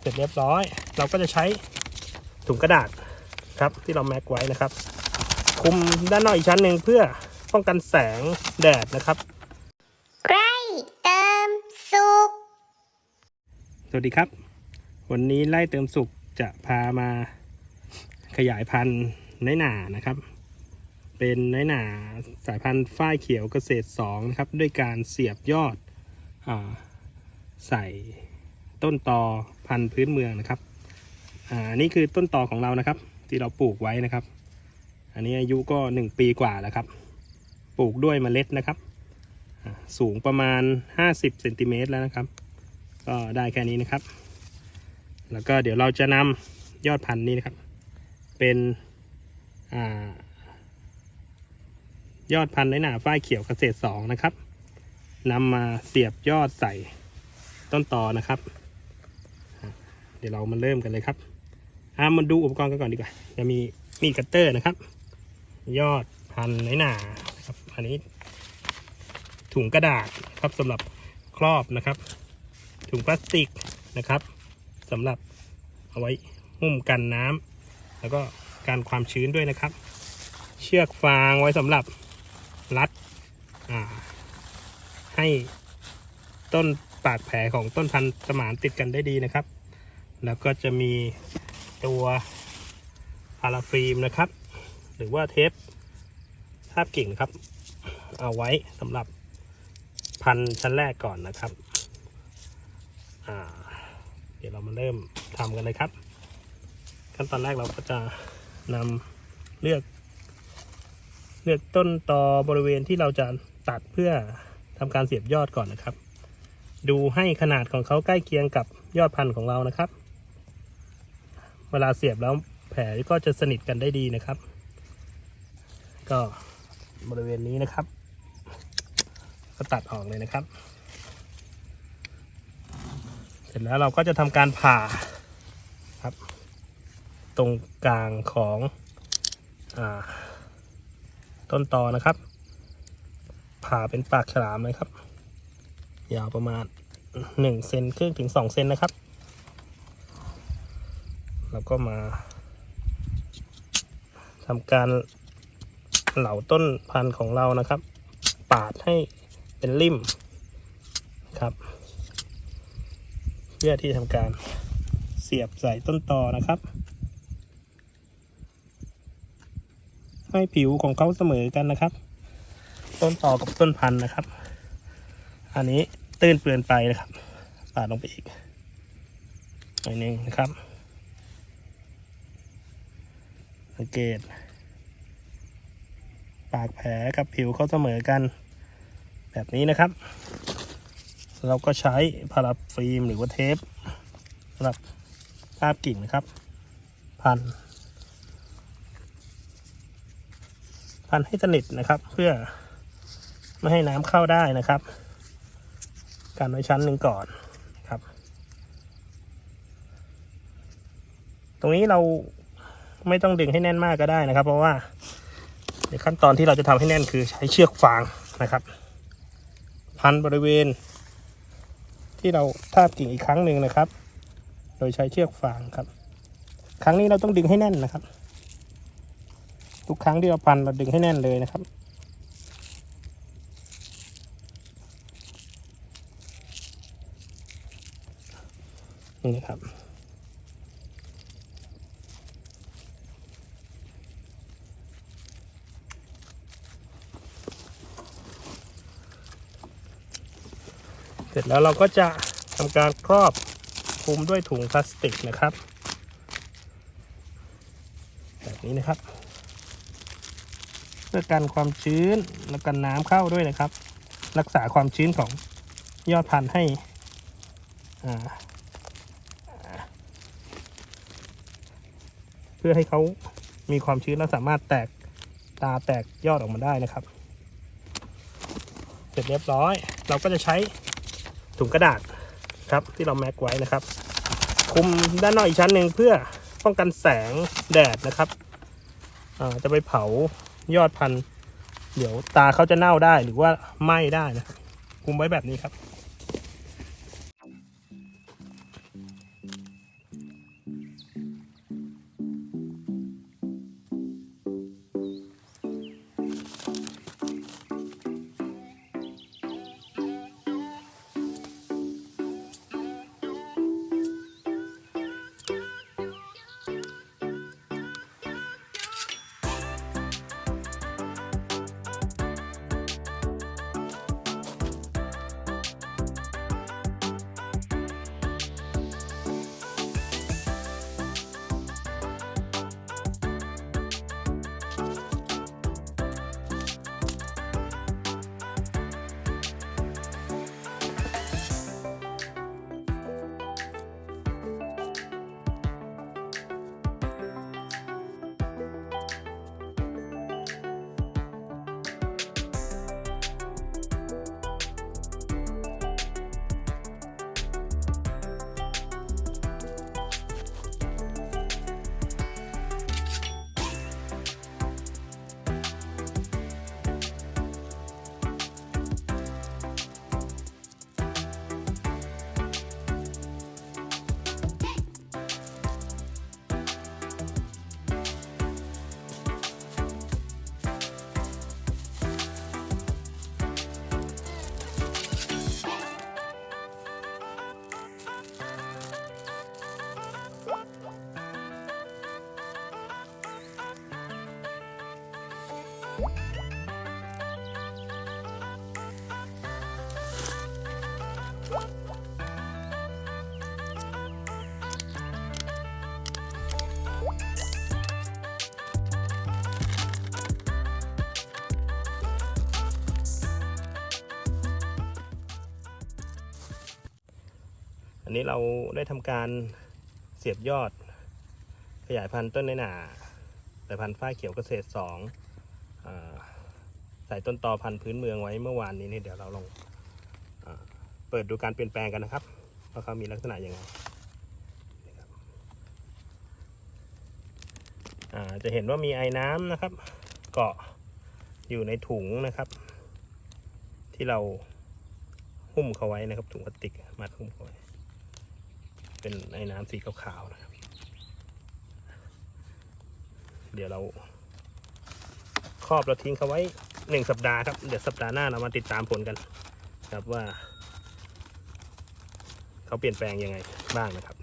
เสร็จเรียบร้อย เราก็จะใช้ถุงกระดาษครับที่เราแม็กไว้นะครับ คุมด้านนอกอีกชั้นหนึ่งเพื่อป้องกันแสงแดดนะครับใกล้เติมสุขสวัสดีครับ วันนี้ไล่เติมสุขจะพามาขยายพันธุ์น้อยหนานะครับ เป็นน้อยหนาสายพันธุ์ฝ้ายเขียวเกษตร2นะครับด้วยการเสียบยอดอาใส่ต้นตอ พันธุ์พื้นเมืองนะครับ อ่านี่คือต้นตอของเรานะครับ ที่เราปลูกไว้นะครับ อันนี้อายุก็ 1 ปีกว่าแล้วครับ ปลูกด้วยเมล็ดนะครับ สูงประมาณ 50เซนติเมตรแล้วนะครับ ก็ได้แค่นี้นะครับ แล้วก็เดี๋ยวเราจะนำยอดพันธุ์นี้นะครับ เป็นอายอดพันธุ์ในหนาฝ้ายเขียวเกษตรสองนะครับนำมาเสียบยอดใส่ต้นตอนะครับ เดี๋ยวเรามาเริ่มกันเลยครับอ่ามาดูอุปกรณ์กันก่อนดีกว่า จะมีมีดคัตเตอร์นะครับ ยอดพันในหนาครับ อันนี้ ถุงกระดาษครับสำหรับครอบนะครับ ถุงพลาสติกนะครับสำหรับเอาไว้หุ้มกันน้ำแล้วก็การความชื้นด้วยนะครับ เชือกฟางไว้สำหรับรัดอ่าให้ต้นปากแผลของต้นพันธุ์สมานติดกันได้ดีนะครับ แล้วก็จะมีตัวพาราฟิล์มนะครับ หรือว่าเทปทาบกิ่งครับ เอาไว้สำหรับพันชั้นแรกก่อนนะครับเดี๋ยวเรามาเริ่มทำกันเลยครับ ขั้นตอนแรกเราก็จะนำเลือก เลือกต้นตอบริเวณที่เราจะตัดเพื่อทำการเสียบยอดก่อนนะครับ ดูให้ขนาดของเขาใกล้เคียงกับยอดพันธุ์ของเรานะครับ เวลาเสียบแล้วแผลก็จะสนิทกันได้ดีนะครับ ก็บริเวณนี้นะครับ ก็ตัดออกเลยนะครับ เสร็จแล้วเราก็จะทำการผ่าครับ ตรงกลางของอต้นตอนะครับ ผ่าเป็นปากฉลามเลยครับ ยาวประมาณหนึ่งเซนครึ่งถึงสองเซนนะครับ แล้วก็มาทำการเหลาต้นพันธุ์ของเรานะครับ ปาดให้เป็นริมครับ เพื่อที่ทำการเสียบใส่ต้นตอนะครับ ให้ผิวของเขาเสมอกันนะครับ ต้นตอกับต้นพันธุ์นะครับ อันนี้ตื้นเปลือนไปนะครับ ปาดลงไปอีกหน่อยนึงนะครับ สังเกต ปากแผลกับผิวเขาเสมอกัน แบบนี้นะครับ เราก็ใช้พาราฟิล์มหรือว่าเทปสำหรับภาพกิ่งนะครับ พัน พันให้สนิทนะครับ เพื่อไม่ให้น้ำเข้าได้นะครับการไว้ชั้นหนึ่งก่อนนครับ ตรงนี้เรา ไม่ต้องดึงให้แน่นมากก็ได้นะครับ เพราะว่าในขั้นตอนที่เราจะทำให้แน่นคือใช้เชือกฟางนะครับ พันบริเวณ ที่เราทาบกิ่งอีกครั้งหนึ่งนะครับ โดยใช้เชือกฟางครับ ครั้งนี้เราต้องดึงให้แน่นนะครับ ทุกครั้งที่เราพันเราดึงให้แน่นเลยนะครับนี่นะครับ เสร็จแล้วเราก็จะทำการครอบคลุมด้วยถุงพลาสติกนะครับ แบบนี้นะครับ เพื่อกันความชื้นและกันน้ำเข้าด้วยนะครับ รักษาความชื้นของยอดพันธุ์ให้อ่าเพื่อให้เขามีความชื้นและสามารถแตกตาแตกยอดออกมาได้นะครับ เสร็จเรียบร้อย เราก็จะใช้ ถุงกระดาษครับที่เราแม็กไว้นะครับ คุมด้านนอกอีกชั้นหนึ่งเพื่อป้องกันแสงแดดนะครับจะไปเผายอดพันธุ์เดี๋ยวตาเขาจะเน่าได้หรือว่าไหม้ได้นะครับคุมไว้แบบนี้ครับ อันนี้เราได้ทำการเสียบยอด ขยายพันธุ์ต้นในหนาสายพันธุ์ฝ้ายเขียวเกษตรสองใส่ต้นตอพันธุ์พื้นเมืองไว้เมื่อวานนี้นี่เดี๋ยวเราลองอเปิดดูการเปลี่ยนแปลงกันนะครับว่าเขามีลักษณะยังไงนะครับอ่าจะเห็นว่ามีไอ้น้ำนะครับ เกาะอยู่ในถุงนะครับ ที่เราหุ้มเขาไว้นะครับถุงพลาสติกมัดหุ้มเขาไว้ เป็นไอ้น้ำสีขาวๆนะครับ เดี๋ยวเราครอบเราทิ้งเขาไว้หนึ่งสัปดาห์ครับ เดี๋ยวสัปดาห์หน้าเรามาติดตามผลกัน ครับว่า เขาเปลี่ยนแปลงยังไงบ้างนะครับ